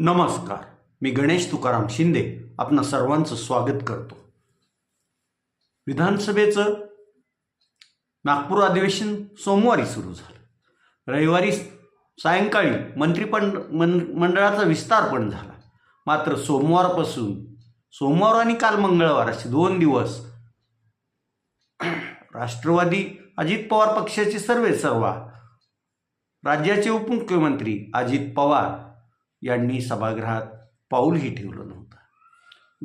नमस्कार. मी गणेश तुकाराम शिंदे आपणा सर्वांचं स्वागत करतो. विधानसभेचं नागपूर अधिवेशन सोमवारी सुरू झालं. रविवारी सायंकाळी मंत्रिपंड मन मंडळाचा विस्तार पण झाला. मात्र सोमवारपासून सोमवार आणि काल मंगळवार असे दोन दिवस राष्ट्रवादी अजित पवार पक्षाचे सर्वे सर्वा राज्याचे उपमुख्यमंत्री अजित पवार यांनी सभागृहात पाऊलही ठेवलं नव्हतं.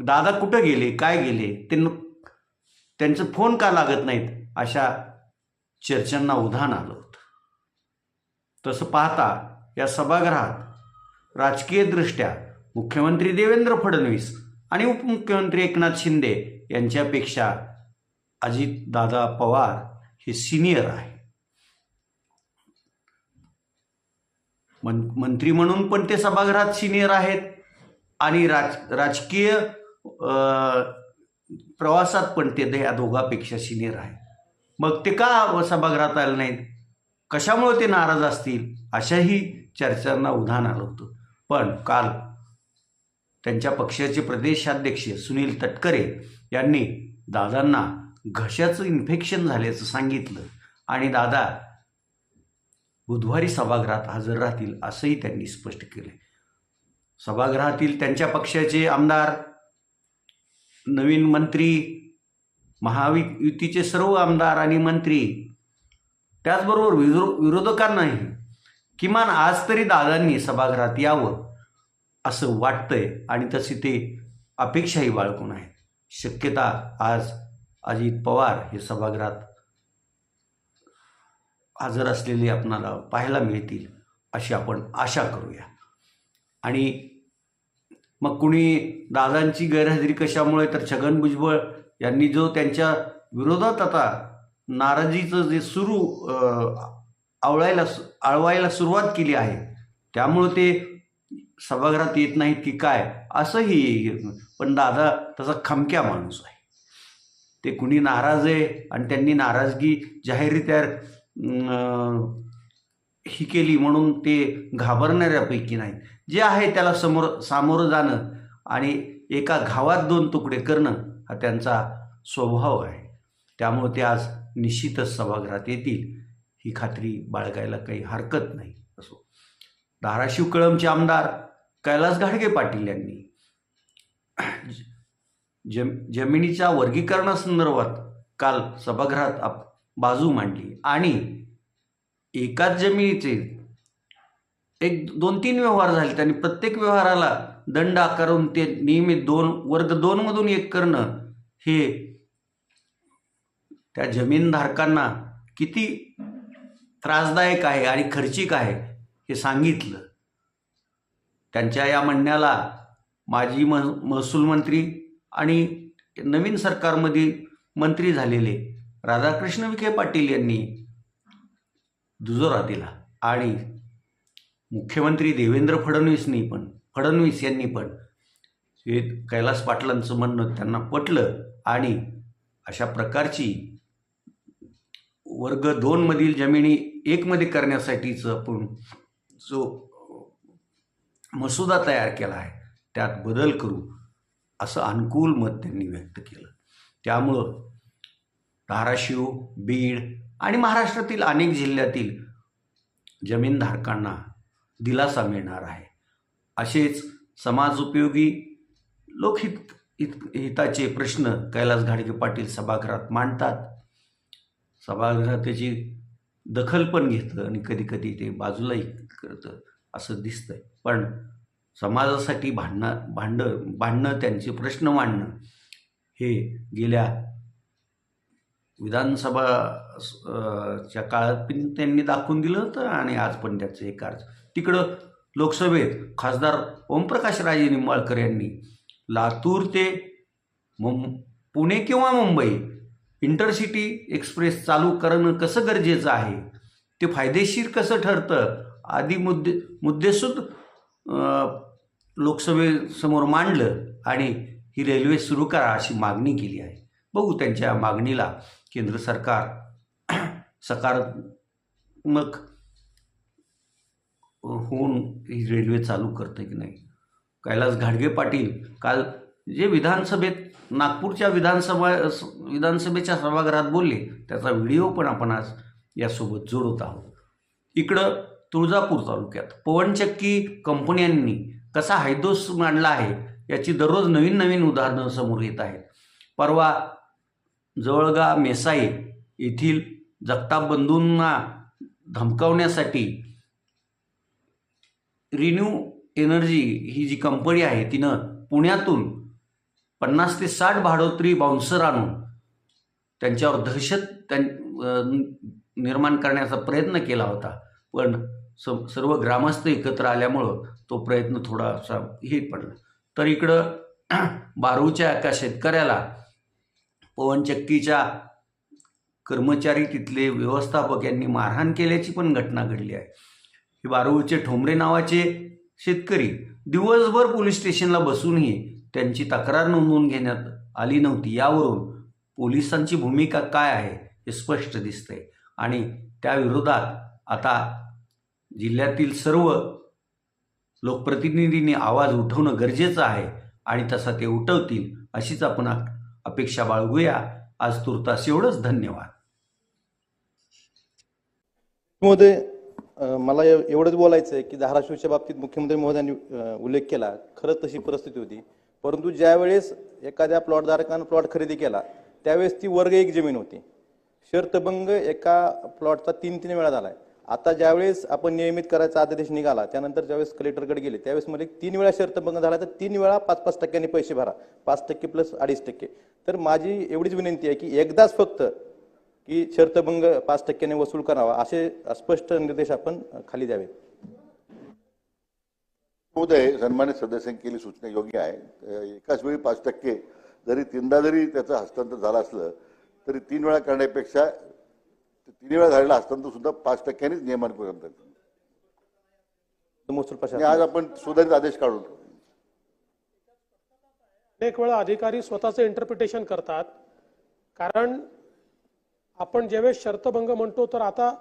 दादा कुठं गेले? काय गेले? ते त्यांचं फोन का लागत नाहीत? अशा चर्चांना उधाण आलं होतं. तसं पाहता या सभागृहात राजकीयदृष्ट्या मुख्यमंत्री देवेंद्र फडणवीस आणि उपमुख्यमंत्री एकनाथ शिंदे यांच्यापेक्षा अजितदादा पवार हे सिनियर आहे मन मंत्री म्हणून पण ते सभागृहात सिनियर आहेत. आणि राज राजकीय प्रवासात पण ते या दोघापेक्षा सिनियर आहे मग ते का सभागृहात आले नाहीत? कशामुळे ते नाराज असतील? अशाही चर्चांना उधाण आलं होतं. पण काल त्यांच्या पक्षाचे प्रदेशाध्यक्ष सुनील तटकरे यांनी दादांना घशाचं इन्फेक्शन झाल्याचं सांगितलं. आणि दादा बुधवारी सभागृहात हजर राहतील असंही त्यांनी स्पष्ट केले सभागृहातील त्यांच्या पक्षाचे आमदार नवीन मंत्री महायुतीचे सर्व आमदार आणि मंत्री त्याचबरोबर विरो विरोधकांनाही किमान आज तरी दादांनी सभागृहात यावं असं वाटतंय आणि तशी ते अपेक्षाही बाळगून आहेत. शक्यता आज अजित पवार हे सभागृहात हजर असलेले आपणाला पाहायला मिळतील अशी आपण आशा करूया. आणि मग कुणी दादांची गैरहजेरी कशामुळे तर छगन भुजबळ यांनी जो त्यांच्या विरोधात आता नाराजीचं जे सुरू आवळायला आळवायला सुरुवात केली आहे त्यामुळं ते सभागृहात येत नाहीत की काय असंही पण दादा तसा खमक्या माणूस आहे. ते कुणी नाराज आहे आणि त्यांनी नाराजगी जाहीररित्या ही केली म्हणून ते घाबरणाऱ्यापैकी नाही जे आहे त्याला समोर सामोरं जाणं आणि एका घावात दोन तुकडे करणं हा त्यांचा स्वभाव आहे. त्यामुळे ते आज निश्चितच सभागृहात येतील. ही खात्री बाळगायला काही हरकत नाही. असो. धाराशिव कळमचे आमदार कैलास घाडगे पाटील यांनी जम जमिनीच्या वर्गीकरणासंदर्भात काल सभागृहात आप बाजू मांडली. आणि एकाच जमिनीचे एक दोन तीन व्यवहार झाले. आणि प्रत्येक व्यवहाराला दंड आकारून ते नियमित दोन वर्ग दोनमधून एक करणं हे त्या जमीनधारकांना किती त्रासदायक आहे आणि खर्चिक आहे हे सांगितलं. त्यांच्या या म्हणण्याला माजी म महसूल मंत्री आणि नवीन सरकारमध्ये मंत्री झालेले राधाकृष्ण विखे पाटील यांनी दुजोरा दिला आणि मुख्यमंत्री देवेंद्र फडणवीसनी पण फडणवीस यांनी पण हे कैलास पाटलांचं म्हणणं त्यांना पटलं आणि अशा प्रकारची वर्ग दोनमधील जमिनी एकमध्ये करण्यासाठीचं आपण जो मसुदा तयार केला आहे त्यात बदल करू असं अनुकूल मत त्यांनी व्यक्त केलं. त्यामुळं धाराशिव बीड आणि महाराष्ट्रातील अनेक जिल्ह्यातील जमीनधारकांना दिलासा मिळणार आहे. असेच समाजोपयोगी लोकहित हित हिताचे प्रश्न कैलास घाडगे पाटील सभागृहात मांडतात. सभागृहात त्याची दखल पण घेतं आणि कधी कधी ते बाजूलाही करतं असं दिसतंय. पण समाजासाठी भांडणं भांडं भांडणं त्यांचे प्रश्न मांडणं हे गेल्या विधानसभा च्या काळात पण त्यांनी दाखवून दिलं होतं आणि आज पण त्याचं हे कार्य. तिकडं लोकसभेत खासदार ओमप्रकाश राजे निंबाळकर यांनी लातूर ते मुं पुणे किंवा मुंबई इंटरसिटी एक्सप्रेस चालू करणं कसं गरजेचं आहे? ते फायदेशीर कसं ठरतं? आदी मुद्दे मुद्देसूद लोकसभेसमोर मांडलं आणि ही रेल्वे सुरू करा अशी मागणी केली आहे. बघू त्यांच्या मागणीला. केंद्र सरकार सकारात्मक होऊन ही रेल्वे चालू करतं की नाही? कैलास घाडगे पाटील काल जे विधानसभेत नागपूरच्या विधानसभा विधानसभेच्या सभागृहात बोलले त्याचा व्हिडिओ पण आपण आज यासोबत जोडत आहोत. इकडं तुळजापूर तालुक्यात पवनचक्की कंपन्यांनी कसा हैदोस मांडला आहे याची दररोज नवीन नवीन उदाहरणं समोर येत आहेत. परवा जवळगा मेसाई येथील जगताप बंधूंना धमकावण्यासाठी रिन्यू एनर्जी ही जी कंपनी आहे तिनं पुण्यातून पन्नास ते साठ भाडोत्री बाउन्सर आणून त्यांच्यावर दहशत त्यां निर्माण करण्याचा प्रयत्न केला होता. पण स सर्व ग्रामस्थ एकत्र आल्यामुळं तो प्रयत्न थोडासा हे पडला. तर इकडं बारूच्या एका शेतकऱ्याला पवनचक्कीच्या कर्मचारी तिथले व्यवस्थापक यांनी मारहाण केल्याची पण घटना घडली आहे. हे बारूळचे ठोंबरे नावाचे शेतकरी दिवसभर पोलीस स्टेशनला बसूनही त्यांची तक्रार नोंदवून घेण्यात आली नव्हती. यावरून पोलिसांची भूमिका काय आहे हे स्पष्ट दिसते आणि त्याविरोधात आता जिल्ह्यातील सर्व लोकप्रतिनिधींनी आवाज उठवणं गरजेचं आहे आणि तसा ते उठवतील अशीच आपण अपेक्षा बाळगूया. आज तुर्तास एवढंच. धन्यवाद. महोदय मला एवढंच बोलायचं आहे की धाराशिवच्या बाबतीत मुख्यमंत्री महोदयांनी उल्लेख केला. खरंच तशी परिस्थिती होती. परंतु ज्यावेळेस एखाद्या प्लॉटधारकानं प्लॉट खरेदी केला त्यावेळेस ती वर्ग एक जमीन होती. शर्तभंग एका प्लॉटचा तीन तीन वेळा झाला आहे आता ज्यावेळेस आपण नियमित करायचा आदेश निघाला त्यानंतर ज्यावेळेस कलेक्टरकडे गेले त्यावेळेस मध्ये तीन वेळा शर्तभंग झाला तर तीन वेळा पाच पाच टक्क्यांनी पैसे भरा. पाच टक्के प्लस अडीच टक्के. तर माझी एवढीच विनंती आहे की एकदाच फक्त की शर्तभंग पाच टक्क्याने वसूल करावा असे स्पष्ट निर्देश आपण खाली द्यावेत उदय सन्मानित सदस्यांनी केली सूचना योग्य आहे. एकाच वेळी पाच टक्के जरी तीनदा जरी त्याचं हस्तांतर झालं असलं तरी तीन वेळा करण्यापेक्षा तीन वेळा झालेलं हस्तांतर सुद्धा पाच टक्क्यांनीच नियमान करतात महसूल आणि प्रशासन. आज आपण सुधारित आदेश काढून अनेक वेळा अधिकारी स्वतःचं इंटरप्रिटेशन करतात. कारण आपण ज्यावेळेस शर्तभंग म्हणतो तर आता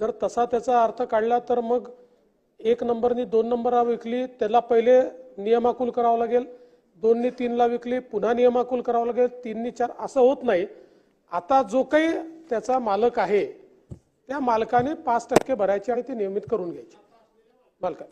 जर तसा त्याचा अर्थ काढला तर मग एक नंबरनी दोन नंबरला विकली त्याला पहिले नियमाकुल करावं लागेल दोननी तीनला विकली पुन्हा नियमाकुल करावं लागेल तीननी चार असं होत नाही. आता जो काही त्याचा मालक आहे त्या मालकाने पाच टक्के भरायचे आणि ते नियमित करून घ्यायचे. मालका